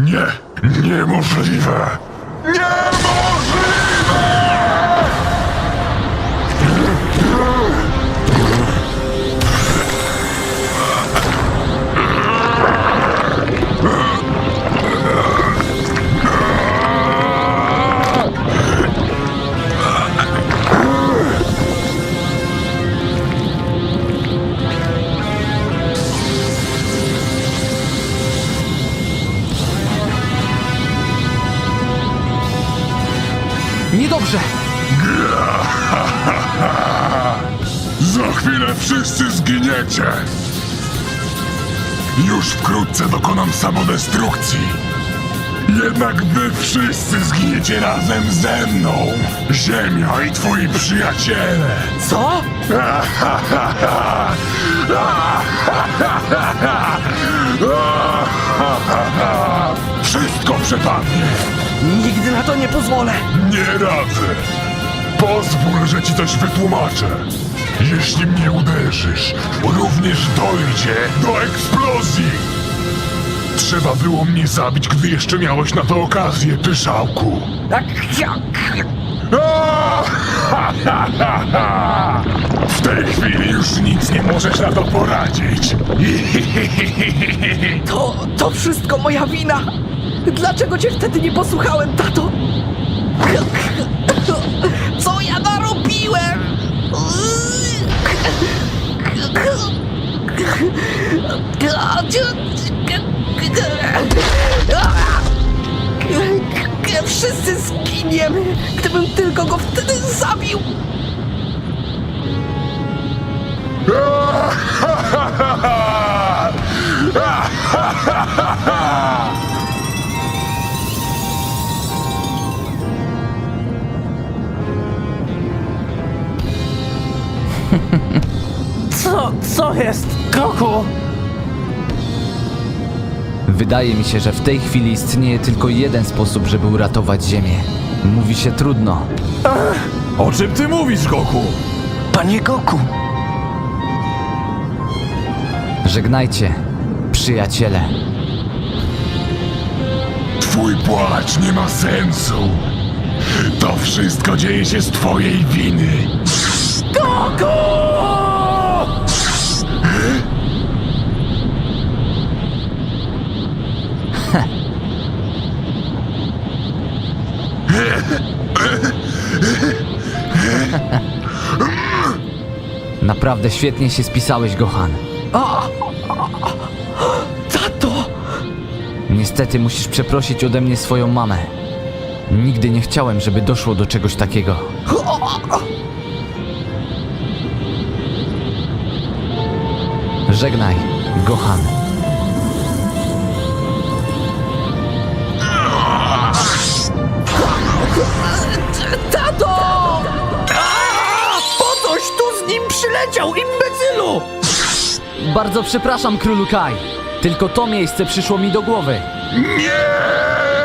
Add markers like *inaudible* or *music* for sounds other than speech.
Nie, niemożliwe! Niemożliwe! Niedobrze! *laughs* Za chwilę wszyscy zginiecie! Już wkrótce dokonam samodestrukcji. Jednak wy wszyscy zginiecie razem ze mną! Ziemia i twoi przyjaciele! Co? *laughs* Wszystko przepadnie! Nigdy na to nie pozwolę! Nie radzę! Pozwól, że ci coś wytłumaczę! Jeśli mnie uderzysz, również dojdzie do eksplozji! Trzeba było mnie zabić, gdy jeszcze miałeś na to okazję, pyszałku! Tak, jak? A! Ha, ha, ha, ha! W tej chwili już nic nie możesz na to poradzić! To, to wszystko moja wina! Dlaczego cię wtedy nie posłuchałem, tato? Co ja narobiłem? Wszyscy zginiemy, gdybym tylko go wtedy zabił! *laughs* Co, co jest, Goku? Wydaje mi się, że w tej chwili istnieje tylko jeden sposób, żeby uratować Ziemię. Mówi się trudno. O czym ty mówisz, Goku? Panie Goku! Żegnajcie, przyjaciele. Twój płacz nie ma sensu! To wszystko dzieje się z twojej winy! Goku! Naprawdę świetnie się spisałeś, Gohan. Tato! Niestety musisz przeprosić ode mnie swoją mamę. Nigdy nie chciałem, żeby doszło do czegoś takiego. Żegnaj, Gohan. Tato! A! Po coś tu z nim przyleciał, imbecylu! Bardzo przepraszam, królu Kai. Tylko to miejsce przyszło mi do głowy. Nie!